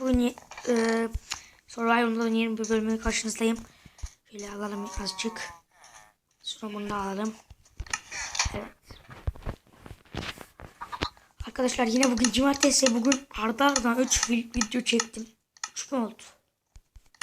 Bugün e, Survival'ın yeni bir bölümü karşınızdayım. Şöyle alalım azıcık. Sonra bunu alalım. Evet. Arkadaşlar yine bugün cumartesi. Bugün arda arda 3 video çektim. 3 mü oldu?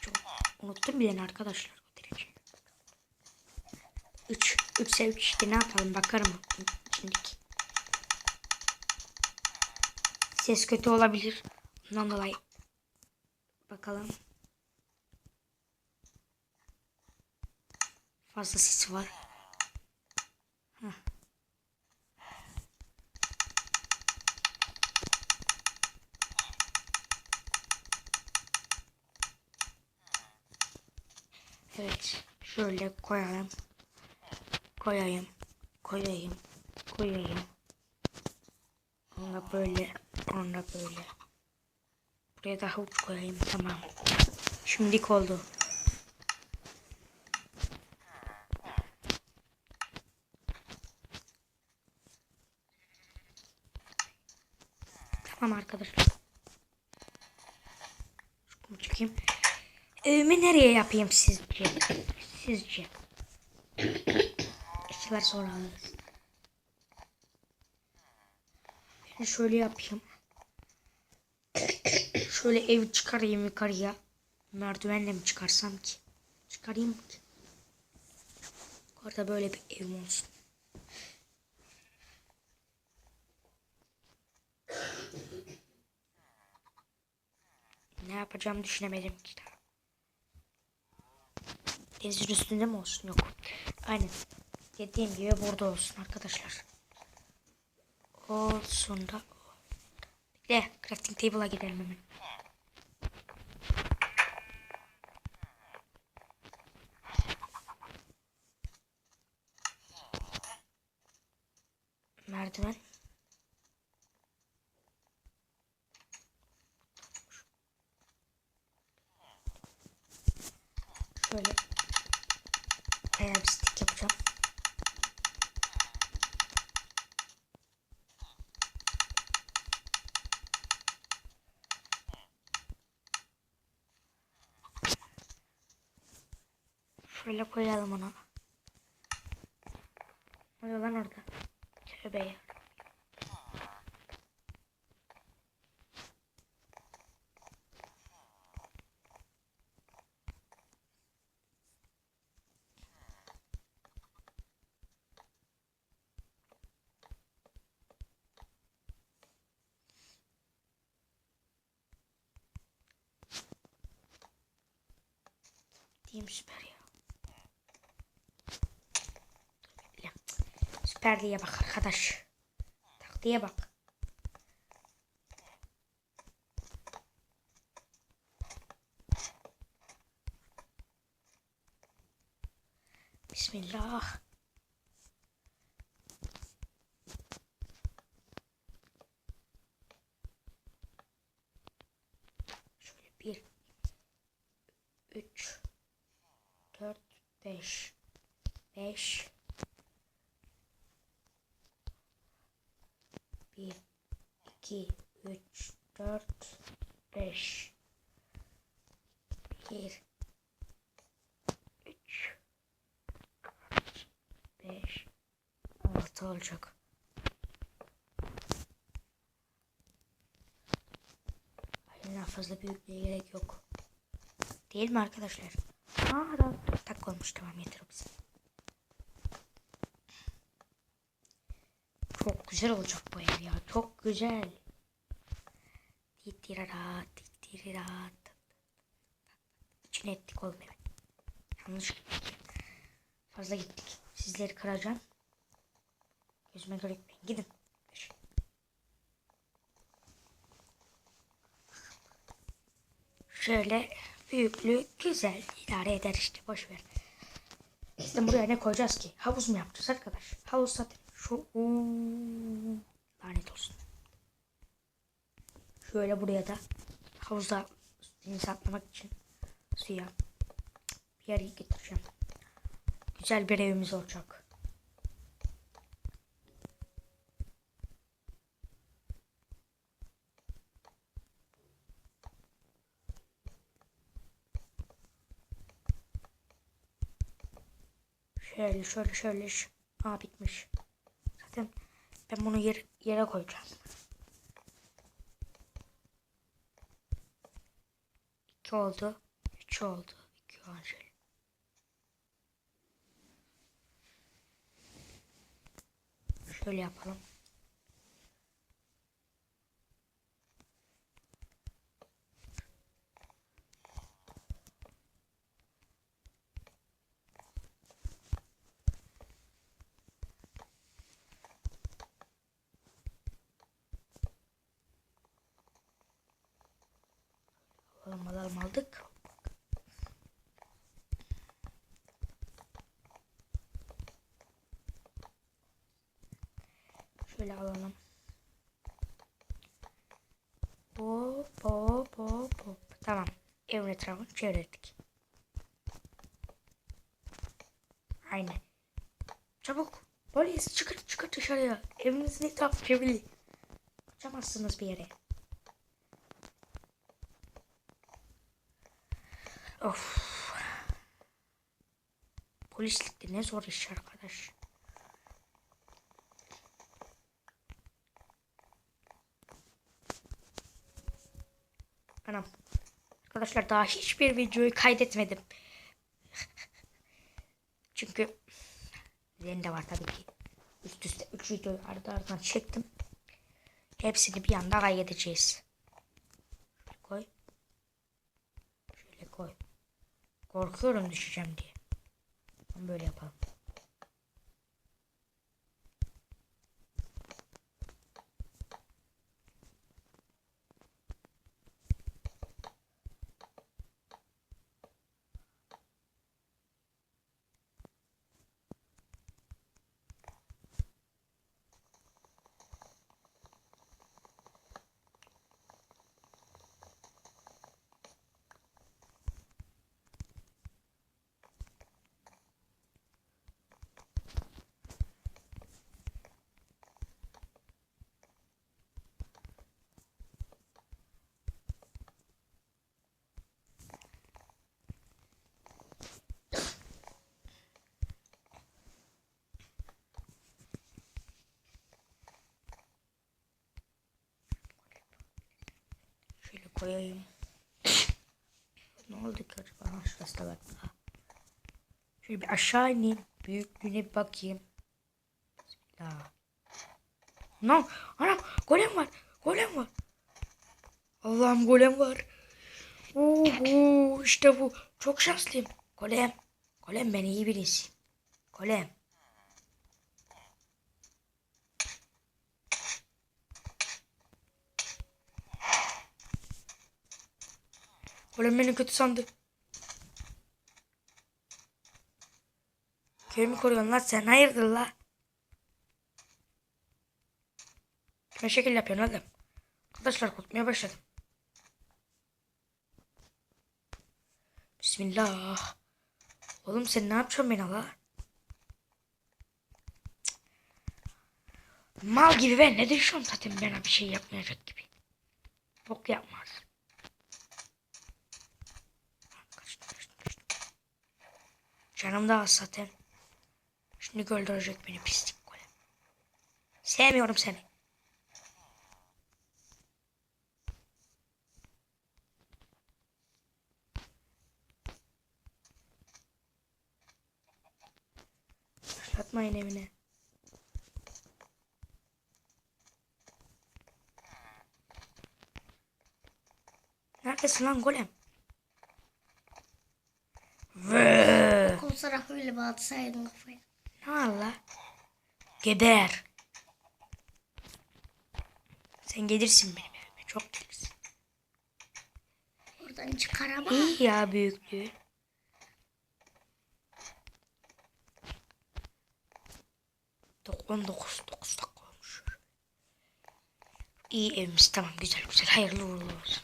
Çok unuttum bir arkadaşlar. arkadaşlar. 3. 3 sevgi işte ne yapalım bakarım şimdiki. Ses kötü olabilir. Ondan dolayı bakalım. Fazla ses var. Heh. Evet. Şöyle koyalım. Koyayım. Koyayım. Koyayım. Onu böyle. Onu böyle. Buraya da havuç koyayım. Tamam. Şimdilik oldu. Tamam arkadaşlar. Şunu çekeyim. Evimi nereye yapayım sizce? Sizce? İşçiler sonra alırız. Ben şöyle yapayım. Şöyle ev çıkarayım yukarıya. Merdivenle mi çıkarsam ki? Çıkarayım ki. Orada böyle bir evim olsun. Ne yapacağımı düşünemedim ki daha. Denizin üstünde mi olsun? Yok. Aynen. Dediğim gibi burada olsun arkadaşlar. Olsun da. Bekle. Crafting table'a gidelim hemen. Merdiven. Şöyle bayağı bir yapacağım. Şöyle koyalım onu. Oluyor lan orada? Tövbe. Diyeyim süper ya. Öyle. Süper diye bak arkadaş. Taktiğe bak. Bismillah. Şöyle bir, üç, dört, beş, beş, 2, 3, 4, 5. 1, 3, 5, 6 olacak. Aynen fazla büyüklüğe gerek yok. Değil mi arkadaşlar? Aa, tak olmuş tamam yeter o bize. Güzel olacak bu ev ya. Çok güzel. Titirarat, titirarat. İçine ettik oğlum evet. Yanlış gittik. Fazla gittik. Sizleri kıracağım. Gözüme görükmeyin. Gidin. Şöyle büyüklüğü güzel idare eder işte boş ver. İşte buraya ne koyacağız ki? Havuz mu yapacağız arkadaş? Havuz zaten şu Şöyle buraya da havuza saklamak için suya bir yere getireceğim. Güzel bir evimiz olacak. Şöyle şöyle şöyle. Aa bitmiş. Zaten ben bunu yere, yere koyacağım. İki oldu. Üç oldu. İki oldu şöyle. Şöyle yapalım. Alalım aldık. Şöyle alalım. Hop hop hop hop. Tamam. Evin etrafını çevrettik. Aynen. Çabuk. Polis çıkın çıkın dışarıya. Evinizin etrafı çevrili. Kaçamazsınız bir yere. Of. Polislikte ne zor iş arkadaş. Anam. Arkadaşlar daha hiçbir videoyu kaydetmedim. Çünkü benim de var tabii ki. Üst üste 3 videoyu ardı ardına çektim. Hepsini bir anda kaydedeceğiz. Şöyle koy. Şöyle koy. Korkuyorum düşeceğim diye. Böyle yapalım. Şöyle koyayım. ne oldu ki acaba? Ha, Şurası da var. Şöyle bir aşağı ineyim. Büyüklüğüne bir bakayım. Bismillah. Anam, anam golem var. Golem var. Allah'ım golem var. Uhu, işte bu. Çok şanslıyım. Golem. Golem ben iyi birisiyim. Golem. Golem beni kötü sandı. Köyümü koruyorsun lan sen hayırdır la? Ne şekil yapıyorsun oğlum? Arkadaşlar korkmaya başladım. Bismillah. Oğlum sen ne yapacaksın beni la? Mal gibi ben ne düşünüyorum zaten bana bir şey yapmayacak gibi. Bok yapmaz. Canım da az zaten. Şimdi öldürecek beni pislik golem. Sevmiyorum seni. Başlatmayın evine. Neredesin lan golem? Kusura öyle batsaydın kafaya. Ne var la? Geber. Sen gelirsin benim evime. Çok gelirsin. Oradan çıkar ama. İyi ya büyüklüğü. Dokuz, dokuz, dokuz dakika olmuş. İyi evimiz tamam güzel güzel hayırlı uğurlu olsun.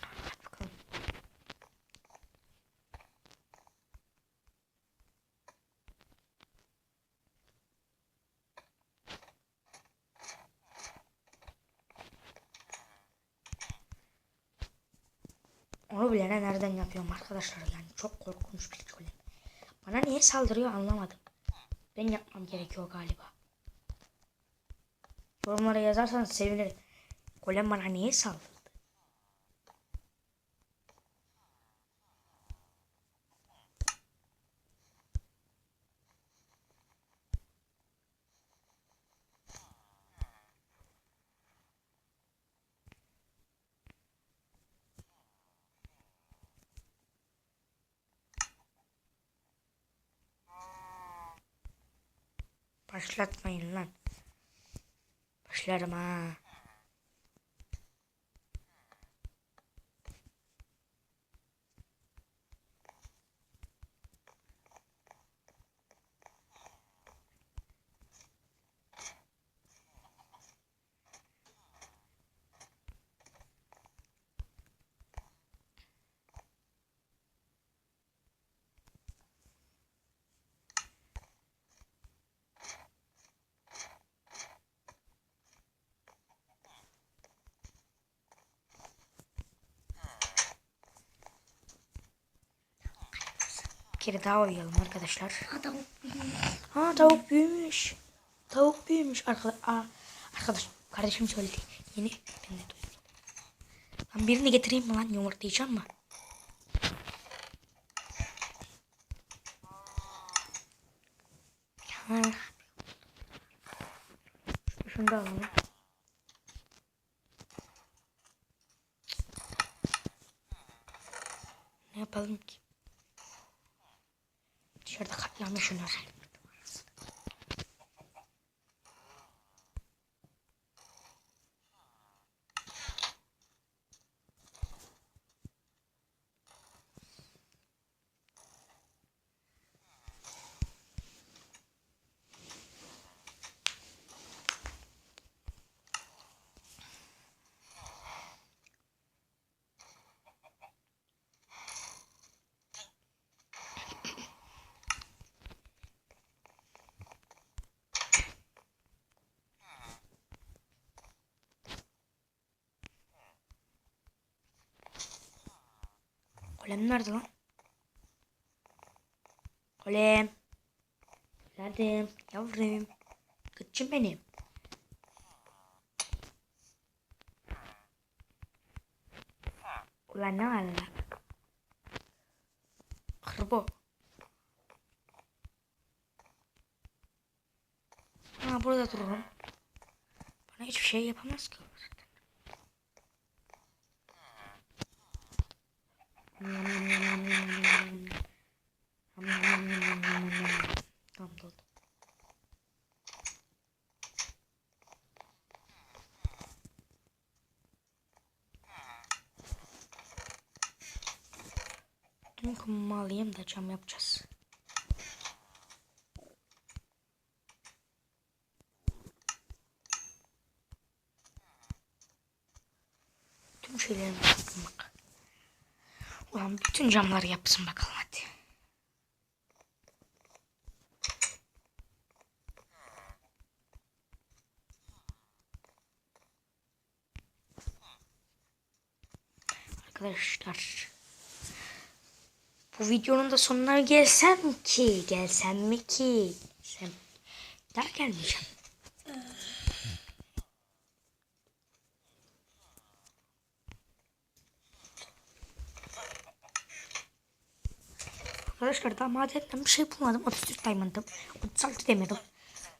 Onu bilene nereden yapıyorum arkadaşlar yani çok korkunç bir golem. Bana niye saldırıyor anlamadım. Ben yapmam gerekiyor galiba. Yorumlara yazarsanız sevinirim. Golem bana niye saldırdı? Başlatmayın lan. Başlarım ha. Kere daha oynayalım arkadaşlar. Ha tavuk büyümüş. Tavuk büyümüş. Arka, aa, arkadaş kardeşim söyledi. Yeni ben de duydum. Ben birini getireyim mi lan yumurtlayacağım mı? Ha. Şu- Şunu da alalım. Ne yapalım ki? Dışarıda katliamda şunlar. Golem nerede lan? Golem. Geldim. Yavrum. Kıçım benim. Ulan ne var lan? Hırbo. Ha burada dururum. Bana hiçbir şey yapamaz ki. O zaten. Tamam doldu. Tüm kumumu alayım da cam yapacağız. Tüm şeylerimi yaptım bak. Ulan bütün camları yapsın bakalım hadi. Arkadaşlar. Bu videonun da sonuna gelsem ki. Gelsem mi ki? Gelsem. Daha gelmeyeceğim. Arkadaşlar daha madenden bir şey bulmadım. 34 diamond'ım. 36 demirim.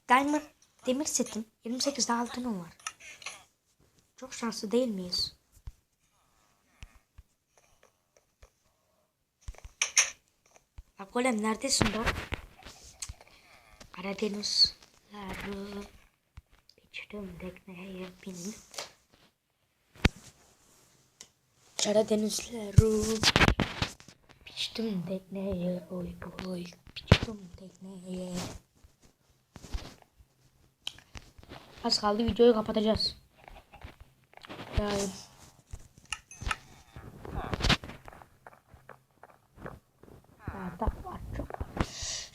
Diamond demir setim. 28 daha altınım var. Çok şanslı değil miyiz? Bak golem neredesin be? Karadenizleri içtim tekneye bindim. Karadenizleri Biçtim tekneye oy oy biçtim tekneye. Az kaldı videoyu kapatacağız. Yani.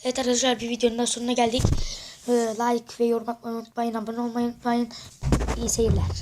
Evet arkadaşlar bir videonun da sonuna geldik. Ee, like ve yorum atmayı unutmayın. Abone olmayı unutmayın. İyi seyirler.